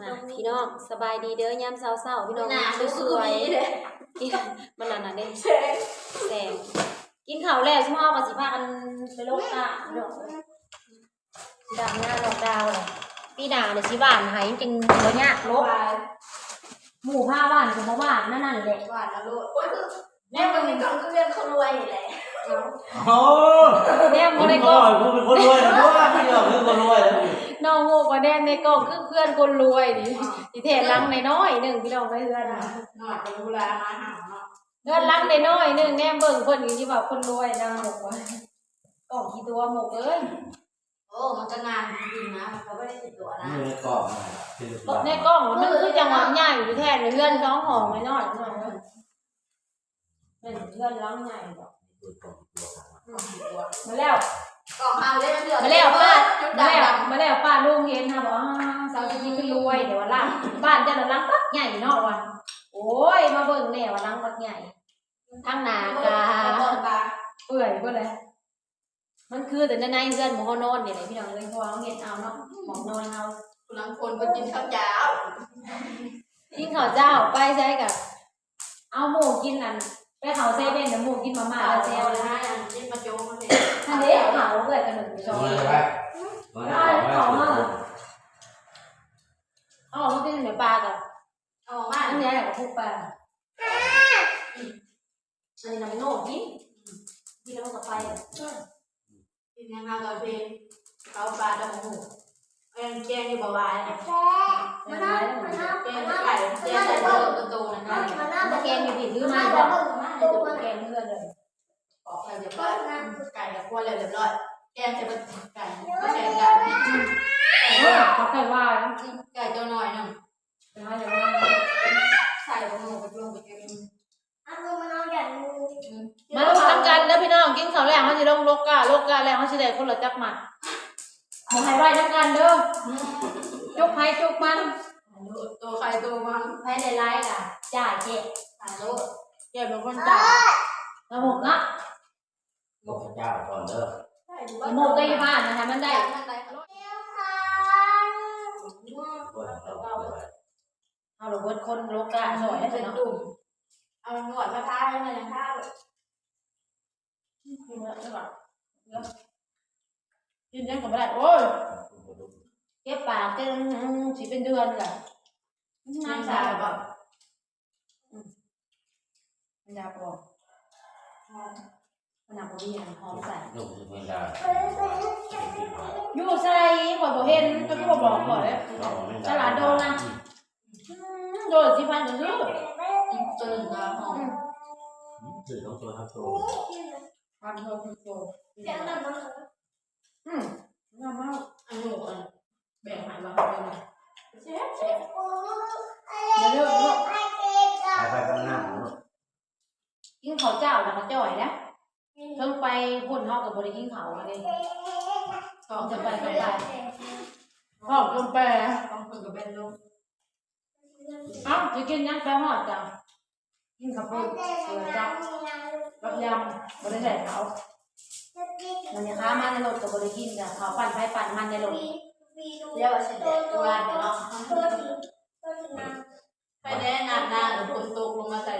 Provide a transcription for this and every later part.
มาพี่น้องสบายดีเด้อยามเช้าๆพี่น้องหนาสวยๆกินมันนั่นน่ะเด้เช่นแสงกินข้าวแล้วชั่วโมงก็สิพากันไปลงตาพี่น้องดำหน้าดอกดาวเลยพี่ดาเนี่ยสิบ้านหายจริงๆบ่ยากลบหวานหมู่ผ้าบ้านก็บ่บ้านนั่นนั่นแหละหวานนะลูกแม่มึงเป็นคนเรียนคนรวยอยู่แหละโอ้แนมคบ่นได้รก็วยกูเป็นคนรวยนะพวกพี่น้องคือคนรวยนะ น้องโง่บ่แนมในกล้องคือเพื่อนคนรวยนี่สิแท้ลังน้อยๆหนึงพี่น้องไปเฮือนหน่อยเป็นดูแลมาหาเนาะเงินลังน้อยๆหนึงแนมเบิ่งเพิ่นอยู่ที่ว่าคนรวยนางบอกว่ากล้องกี่ตัวหมกเอ้ยโอ้มันก็นานจริงๆนะเขาไม่ได้ติดตัวนะนี่ในกรอบที่ในกล้องมันคือจังหวะใหญ่อยู่แท้เลยเพื่อนสองห้องน้อยๆหน่อยเว้ยเป็นเพื่อนลังใหญ่ดอกมาแล้ว กล่องเฮาได้มันเดือดมาแล้วป้าจุดมาแล้วดำมาแล้วป้าลุงเห็นนะบอกอ่าสาวจริงๆคือรวยเดี๋ยวว่าล่างบ้านเจ้าน่ะลังปักใหญ่เนาะว่ะโอ้ยมาเบิ่งแน่ว่าลังปักใหญ่ทางหน้าๆกาต้นตาเปื่อยเพื่ออะไรมันคือแต่ในในเพื่อนหมองเขานอนเนี่ยแหละพี่น้องเลยเพราะว่าเขาเห็นเอาเนาะหมองนอนเอาคุณลังคนไปกินข้าวเจ้ากินข้าวเจ้าไปใช้กับเอาหมูกินนั่นไปเขาเซเว่นแต่หมูกินมาม่ามาแล้วเซเซลลเลย เกิดกันหนึ่งสองมาเลยไปมาเลยอ๋อมันเป็นเหมือนปลากับเอามาอันนี้แหละกับพวกปลาอันนี้น้ำโน่กินกินแล้วก็ไปกินยังไงอนเพลงเขาปลาดำหูแกงแกงที่บ่าวายนะมันได้แล้วมันแกงไก่แกงไก่เพิ่มโตๆนั่นไงมาแกงอยู่ผิดหรือไม่บอกตัวแกงเพื่อนเลยออกไปเรียบร้อยไก่กับขั้วเลยเรียบร้อย แกงจะเป็นไก่ก็แกงไก่เออเขาเคยว่าไก่ตัวน้อยนึงน้อยเลยว่าใส่ลงไปลงไปกินมาลงทำกันแล้วพี่น้องกินข้าวแรงเขาจะลงโลกาโลกาแล้วเขาจะได้คนละจักหมัดหมอให้ไว้ทำกันเด้อจุกไผ่จุกมันตัวใครตัวมันไผ่ได้ไล่ล่ะจ่ายเจ๊ถ่ายรูปแกเป็นคนจ่ายระบบนะบอกเจ้าก่อนเด้อ ระบบก็ยี่บ้านนะคะมันได้มันได้เอาระบบคนโลกาสวยได้เป็นตุ่มเอาหนวดมาทาให้มันยังทาเลยกินยังก็ไม่ได้โอ้ยเก็บปากเก็บสีเป็นเดือนเลยน้ำน้ำชาชาแบบมันยาปอกมัน หนักกว่าดีอะหอมใส่ลูกไม่ได้อยู่ใส่ข่อยบ่เห็นก็คือบ่บอกข่อยเลยตลาดโดนนะโดนสิพันก็ซื้อตัวหนึ่งก็หอมถือต้องตัวทั้งตัวพันโดนโดนอืมน้ำมาก อันหนูอันแบ่งหายมาเป็นไงเชฟเชฟ เดี๋ยวเลิกเลิก ไปไปข้างหน้าหนู กินข้าวเจ้าแล้วก็จ่อยนะเพิ่งไปพุ่นเฮากับบ ริกินข้าวอันนี้ต้องจะไปไปไปหอมลงไปต้องคนกับเป็นลูกเอ้าจะกินยังไปหอดจ้ะกินข้าวปุ้นเสือจับกับยำบริใส่เขามันจะค้ามันในรถกับบริกินจ้ะเขาปั่นไปปั่นมันในรถเรียกว่าเสร็จแล้วตัวเดี๋ยวเนาะไปแน่นานนานแล้วฝนตกลงมาใส่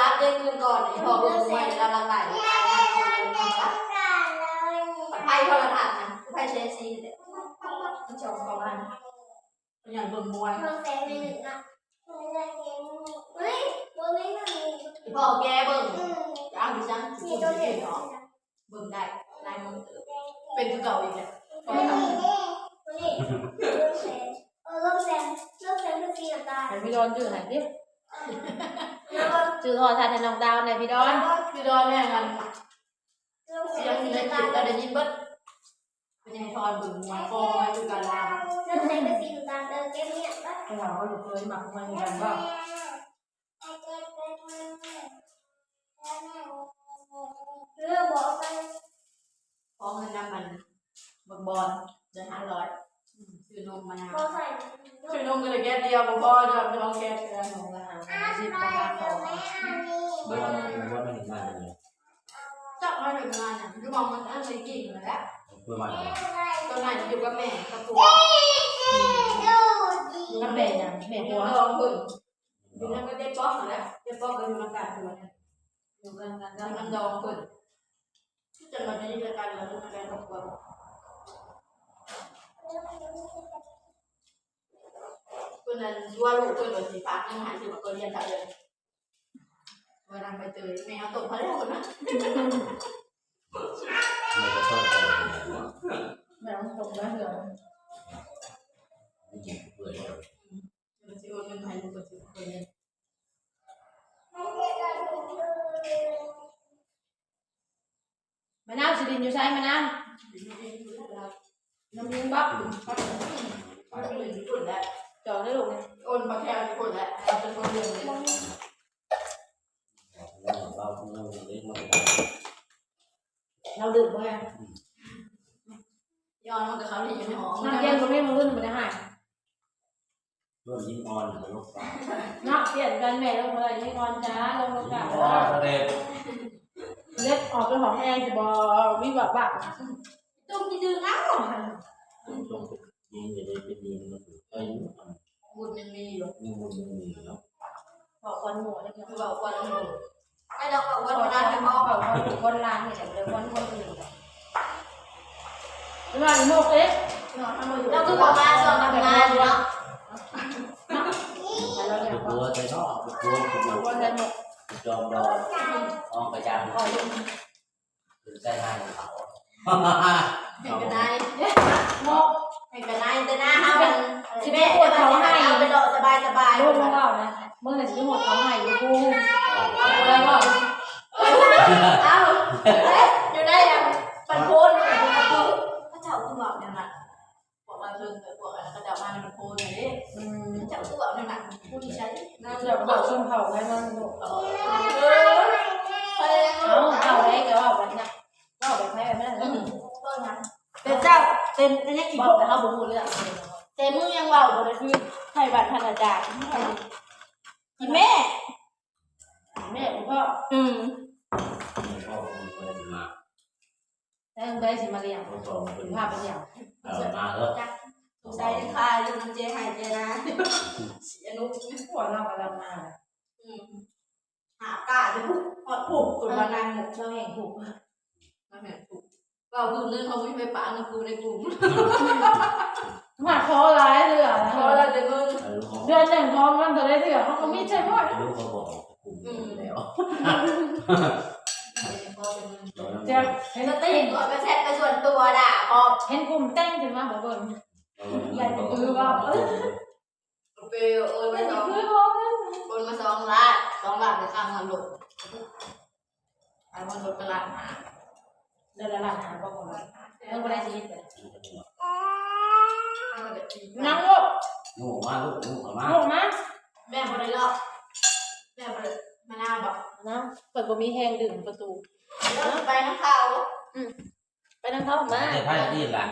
คนนอนก็รับได้คืนก่อนพอลงมาแล้วละลายไพ่ทอดถัดนะไพ่เชนซีเด็กมันจองเขาบ้านอย่างบนมวยพ่อแกเบิ่งอ้าวดิฉันคุณจะเห็นเนาะเบิ่งได้ลายมือเป็นเก่าอีกเนี่ยก็ทำให้พี่ดอนจื้อให้ดิ จื้อทอดทานให้น้องดาวในอยพี่ดอนพี่ดอนแม่กันเสียงมีแต่จิตเราได้ยินเบิดเป็นยังไงทอนเบิ่งมวยกองไว้คือการลาให้เราเขาอยู่เคยหมักมันกันว่าเขอเงินนำมันบนบอลเดือนห้าร้อย ซื้อนมมานาวซื้อนมกันเลยแก้เดียวบ่พอจะไปลองแก้กันของละหาสิบประมาณของว่าว่าไม่เห็นหน้าเลยจับมาถึงงานอะคือมองมันอันเลยกิ่งเลยแหละเพื่อมาเนี่ยตอนนั้นอยู่กับแม่กับปู่น้ำแม่ยังแม่เดี๋หัยววลองเพิ่นอยู่นั่นก็ได้ป๊อกแล้วได้ป๊อกก็อยู่ในการตัวนั้นอยู่กันกันแล้วกัมันนดองเพิ่นจนมาจะได้การแล้วมันได้ครอบครัว เพิ่นนั้นว่าลูกเพิ่นว่าสิฝากเงินหาสิมาก็เรียนทักเลยเวลาไปเจอแม่เอาตกพะแล้วนะไม่จะต้องเอาแม่ต้องตรงแม่เหลืองไม่ยิงเพื่อนมันสิโอนเงินให้ลูกก็สิเพิ่นมะนาวสิดินอยู่ใช่มะนาว น้ำยิงบักมันเป็นญี่ปุ่นแล้วจอได้ลูกเลยโอนมาแค่ญี่ปุ่นแล้วเอาเป็นคนเดียวเลยเราเรื่องเล็กน้อยเราดื่มไว้ย้อนมันกับเขาที่อยู่ในหอมน้ำเย็นตรงนี้มันรุ่นมันได้หายร่วมยิ้มอ่อนกับลูกสาวนาะเปลี่ยนกันแม่ลงเลยนี่นอนจ้าลงลงกะอ๋อเด็กเล็กออกเป็นของแอร์จะบอกวิบวับบัก ตุ้มที่ดื้อเอ้าตรงยิงจะได้เป็นยิงมันถืออายุบุญมันมีอยู่นี่มันมีแล้วบอกคนหัวได้คือเพื่บอกวันหนึ่งไม่ต้องบอกควันนเวลาร้านไปเป็นมพ่อองบอกคนคนร้านเนี่ยเดี๋ยวคนคนอื่นเวลาโมกเอ๊ะเราคือบอกมาส่วนทำงานเนาะเราเนี่ยกลัวใจนอกกลัวกลัวคนละโมกจอมรออ้อมกระจายอ๋อถึงใจหายเขา เห็นกันไดโมกเห็นกันได้แต่หน้าห้ามันแม่เอาไปดอสบายสบายลูกมึงเล่านะมึงเนี่จะหมดเขาให้กูอะไรก็เอ้าอยู่ได้ยังปันโพนพระเจ้าคือบอกเนี่ยนะบอกว่าเรื่องเกิดบอกอะไรก็จะมาในมันโพนเลยอืมพระเจ้าคือบอกเนี่ยนะผู้ที่ใช้น่าจะบอกชนเผ่าให้มันลูกเออเออ เอาเผ่าได้ก็ว่าแบบนี้ว่าแบบให้แบบนั้น ต้นนั้นเป็นเจ้าเป็นอันนี้อีก บอกแต่เขาบุกเรื่อง แต่มึงยังเบาบ่ได้คือไท ยบัตรพันอาจารย์อีแม่ แม่ผมก็อืมพ่อคุณก็ได้มาแต่งได้สิมาเรียงเขาสอนเป็นภาพเป็นอย่างเออมาแล้วสงสัยค่าอยู่น้ำเจหายเจนะสียนุกพวกเรากำลังมาอืมหากาจะผูกพอผูกตัวมานางหมกเราแห่งถูกมาแม่งผูกเราคือเรื่องเขาไม่ไปปะกับกูในกลุ่ม มาคอร้ายเรือนะเพราะเราจะมึงลูกเขาเดือนหนึ่งท้องมันตัวได้เถื่อเขาก็มีใจพ่อลูกเขาบอกกลุ่มแล้วเจ้าเห็นสตีติก่อนไปแทะไปส่วนตัวด่าพอเห็นกลุ่มแต่งขึ้นมาบอกเบิ่งไปโอนไม่มาสใช่องคือบอกเลยโอนมาสองล้านสองล้านในข้างทางหลุดไอ้มันหลุดไปล้านห้าเดือนละล้านหาบอกผมเรื่องอะไรชีวิตเลย นั่งลูกลูกมาลูกลูกมาลูกนะแม่บริลอกแม่บริมาหน้าบอกนะเปิดบ่มีแห้งดึงประตูเราไปน้ำข้าวไปนั่งเข้ามาแต่ถ้าอย่างนี้ล่ะ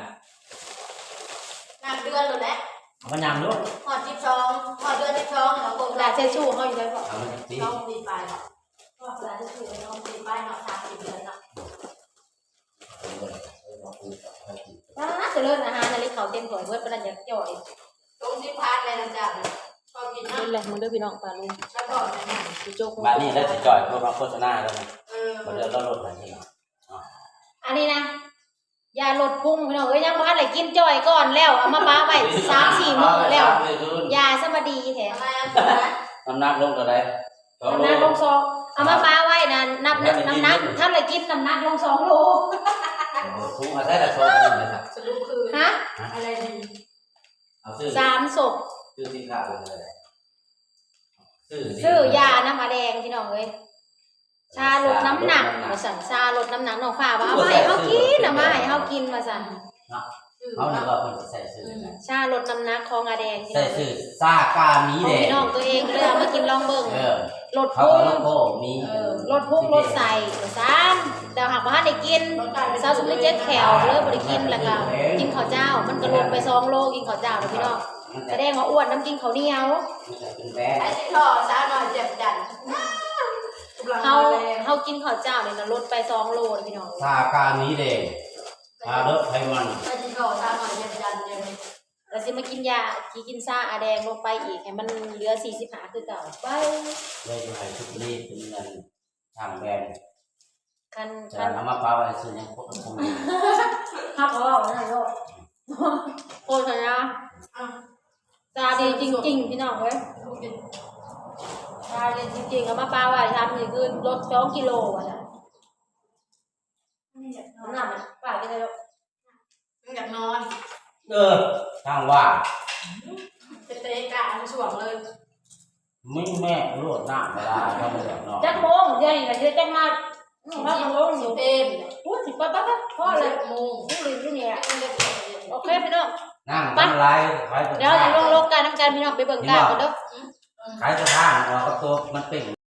น้ำเดือนหลุดแล้วเอามันยำลูกหอดจิบชองหอดเดือนจิบชองแล้วกงหลาเชชูเขาอยู่ได้บอกเอามันตีต้องตีไปเนาะหอดเดือนจิบชองต้องตีไปเนาะสามสิบเดือนเนาะว้าจะเลิศอาหา รนาเต็มถ้วยเพื่อนประดันยักจ่อยตรงที่พักเลยนะจ๊ะพอบกินนี่นแหละมึงเด้อพี่น้องปลาลุงแล้วก็เนี่ยดูโจ๊กบ้านนี้แล้วจะจ่อยเพื่อมาโฆษณาแล้วนะเออเขาเดินแล้วรถอะไรนี่อันนี้นะยาลดพุงพี่น้องเอ้ยยังพันเลยกินจ่อยก่อนแล้วเอามาป้าไว้สามสี่มื้อแล้ว ยาสมดีแท้ทำไมอะถูกไหมน้ำหนักลงตัวใดน้ำหนักลงสองเอามาป้าไว้นะนับน้ำหนักท่านเลยกินน้ำหนักลงสองโลทุกมาใช้แต่โชว์กันเลยครับสรุป อฮะอะไรดีเอาซื้อสามศพซื้อสินค้าลงเลยซื้อซื้อยาน้ำมาแดงพี่น้องเอ้ยชาลดน้ำหนักมาสั่นชาลดน้ำหนักน้องฟ้าว่าเอามาให้เขากินเอามาให้เขากินมาสั่นคือ เขาเนี่ยว่าคนใส่เสื้อชาลดน้ำหนักของอาแดงพี่ใส่น้องเสื้อซากามีของแดงพี่น้องตัวเองก็เลยเอามากินลองเบิ่งเออลดเขาพุก็งโลโก้มีเออลดพุงลดใส่ซ้ำแต่หากว่าได้กินเซาสุดเจ็ดแขวเลยบ่ได้กินแล้วก็กินข้าวเจ้า มันก็ลดไปสองโลกินข้าวเจ้านะพี่น้องมันแสจะดงว่าอ้วนน้ำกินข้าวเหนียวมันจะเป็นแบไอ้บที่ท่อซาหน่อยเจ็บจันเฮาเฮากินข้าวเจ้าเนี่ยนะลดไปสองโลนะพี่น้องซากามีแดงชาลดไขมัน ไอ้ที่อซาหน่อยเจ็บจันเดี๋ยวนี้แล้วสิมากินยาที่กินซ่าอาแดงลงไปอีกให้มันเหลือ45คือเก่าไปเลยจะให้ทุกนี้เป็นเงินทางแบรนด์คันจะคันนำมาเปล่าไอ้ส่วนยังพวกคุณฮักว่านั่นโลดโอ้ยนะอะตาดีจริงๆพี่น้องเว้ยตาดีจริงๆเอามาปลาไว้ทำนี่คือลด2กิโลอะนะน้ำหนักอะป้ากินได้แล้ วอยากนอนเออทางว่าเป็นเตะกาช่วงเลยมึงแม่รวดหน้าเวลาเขาไม่อยากนอนจักโมงเดี๋ยวนี้ก็สิจักมาอืมว่าจักโมงอสิยู่เอ็มพูดสิปั๊บปั๊บปั๊บพอเลยโมงนี่เลยที่นี่แหละเล็กโอเคพี่น้องนั่งทำลายขายเดี๋ยวจะลงโลกการน้ำการพี่น้องไปเบิ่งการกันเด้อขายสถานเราก็ตัวมันเป็น